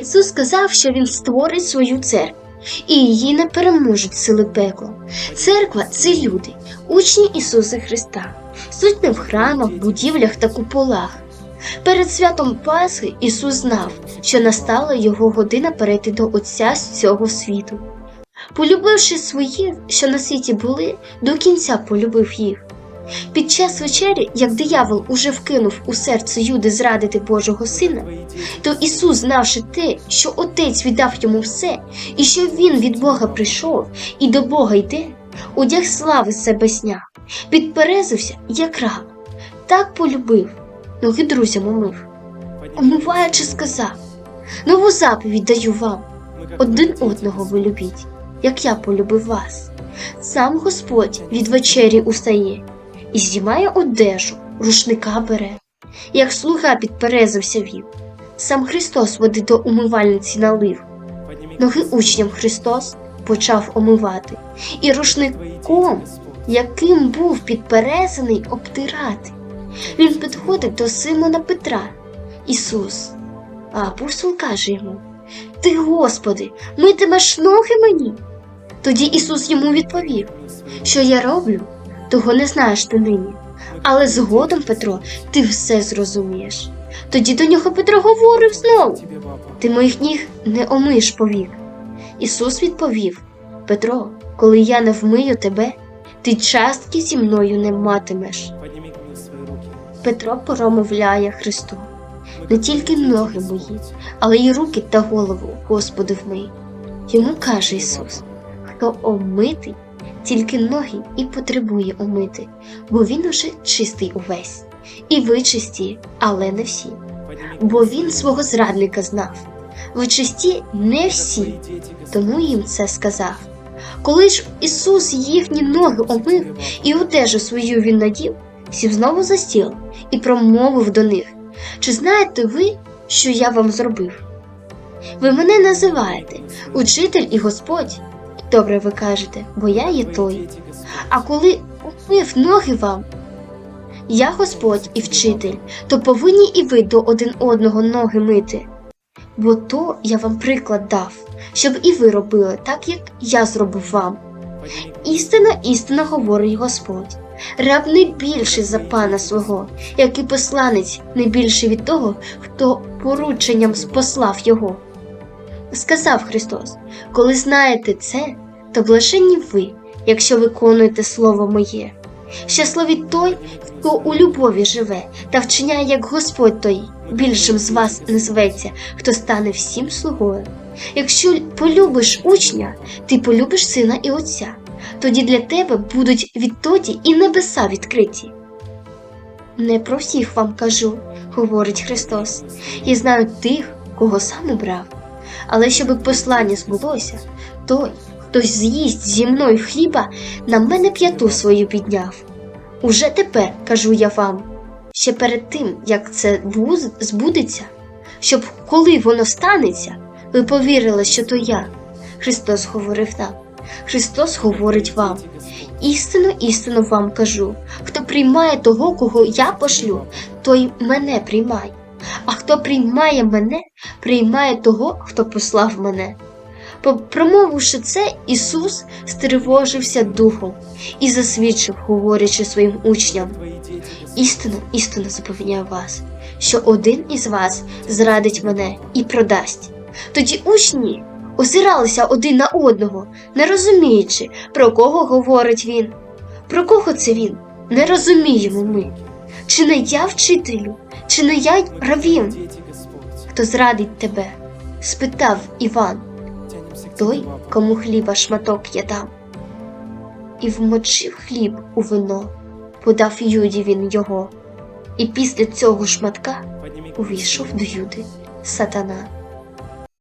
Ісус сказав, що Він створить свою церкву, і її не переможуть сили пекла. Церква це люди, учні Ісуса Христа, суть не в храмах, будівлях та куполах. Перед святом Пасхи Ісус знав, що настала його година перейти до Отця з цього світу. Полюбивши своїх, що на світі були, до кінця полюбив їх. Під час вечері, як диявол уже вкинув у серце Юди зрадити Божого Сина, то Ісус, знавши те, що Отець віддав йому все, і що Він від Бога прийшов і до Бога йде, одяг слави себе сняв, підперезився, як раб, так полюбив, ноги друзям умив, омиваючи, сказав: Нову заповідь даю вам, один одного ви любіть, як я полюбив вас. Сам Господь від вечері устає і знімає одежу, рушника бере, як слуга підперезився він. Сам Христос води до умивальниці налив, ноги учням Христос почав омивати, і рушником, яким був підперезаний, обтирати. Він підходить до Симона Петра, Ісус. А апостол каже йому: Ти, Господи, митимеш ноги мені? Тоді Ісус йому відповів, що я роблю, того не знаєш ти нині. Але згодом, Петро, ти все зрозумієш. Тоді до нього Петро говорив знову: Ти моїх ніг не омиєш повік. Ісус відповів: Петро, коли я не вмию тебе, ти частки зі мною не матимеш. Петро промовляє Христу. Не тільки ноги мої, але й руки та голову, Господи, вмий. Йому каже Ісус: хто омитий, тільки ноги і потребує омити, бо він уже чистий увесь. І ви чисті, але не всі. Бо він свого зрадника знав. Ви чисті не всі, тому їм це сказав. Коли ж Ісус їхні ноги омив і одежу свою він надів, сів знову за стіл і промовив до них: Чи знаєте ви, що я вам зробив? Ви мене називаєте учитель і Господь. Добре ви кажете, бо я є той. А коли умив ноги вам, я Господь і вчитель, то повинні і ви до один одного ноги мити. Бо то я вам приклад дав, щоб і ви робили так, як я зробив вам. Істина, істина говорить Господь. Раб не більший за пана свого, як і посланець не більший від того, хто порученням послав його. Сказав Христос: коли знаєте це, то блаженні ви, якщо виконуєте слово моє. Щасливий той, хто у любові живе та вчиняє, як Господь той, більшим з вас не зветься, хто стане всім слугою. Якщо полюбиш учня, ти полюбиш сина і отця тоді для тебе будуть відтоді і небеса відкриті. Не про всіх вам кажу, говорить Христос, і знаю тих, кого сам обрав. Але щоб послання збулося, той, хто з'їсть зі мною хліба, на мене п'яту свою підняв. Уже тепер кажу я вам, ще перед тим, як це збудеться, щоб коли воно станеться, ви повірили, що то я. Христос говорив нам. Христос говорить вам. Істину, істину вам кажу: хто приймає того, кого я пошлю, той мене приймає. А хто приймає мене, приймає того, хто послав мене. Промовивши це, Ісус стривожився духом і засвідчив, говорячи своїм учням. Істину, істину запевняю вас, що один із вас зрадить мене і продасть. Тоді учні озиралися один на одного, не розуміючи, про кого говорить він. Про кого це він? Не розуміємо ми. Чи не я вчителю, чи не я равін, Дети, хто зрадить тебе? спитав Іван, той, кому хліба шматок я дам. І вмочив хліб у вино, подав Юді він його, і після цього шматка увійшов до. Юди сатана.